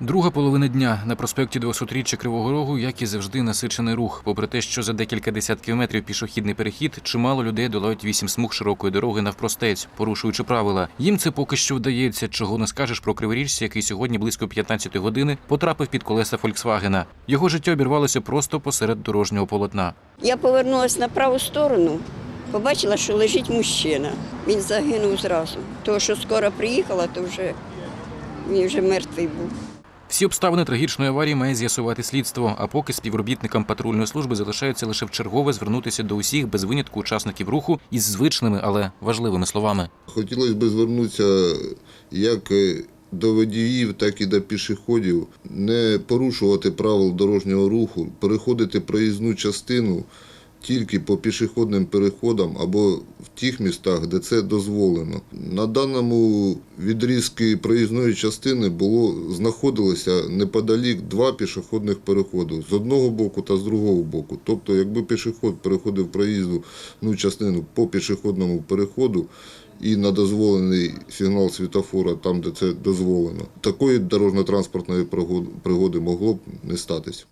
Друга половина дня на проспекті 200-річчя Кривого Рогу, як і завжди, насичений рух. Попри те, що за декілька десятків метрів пішохідний перехід, чимало людей долають вісім смуг широкої дороги навпростець, порушуючи правила. Їм це поки що вдається, чого не скажеш про криворіжця, який сьогодні близько 15 години потрапив під колеса Фольксвагена. Його життя обірвалося просто посеред дорожнього полотна. Я повернулася на праву сторону, побачила, що лежить мужчина. Він загинув зразу. Того, що скоро приїхала, то вже він вже мертвий був. Всі обставини трагічної аварії має з'ясувати слідство. А поки співробітникам патрульної служби залишається лише вчергове звернутися до усіх без винятку учасників руху із звичними, але важливими словами. Хотілося б звернутися як е, до водіїв, так і до пішоходів, не порушувати правил дорожнього руху, переходити проїзну частину тільки по пішохідним переходам або в тих містах, де це дозволено. На даному відрізку проїзної частини було знаходилося неподалік два пішохідних переходи з одного боку та з другого боку. Тобто, якби пішохід переходив проїзну ну, частину по пішохідному переходу, і на дозволений сигнал світофора там, де це дозволено. Такої дорожньо-транспортної пригоди могло б не статись.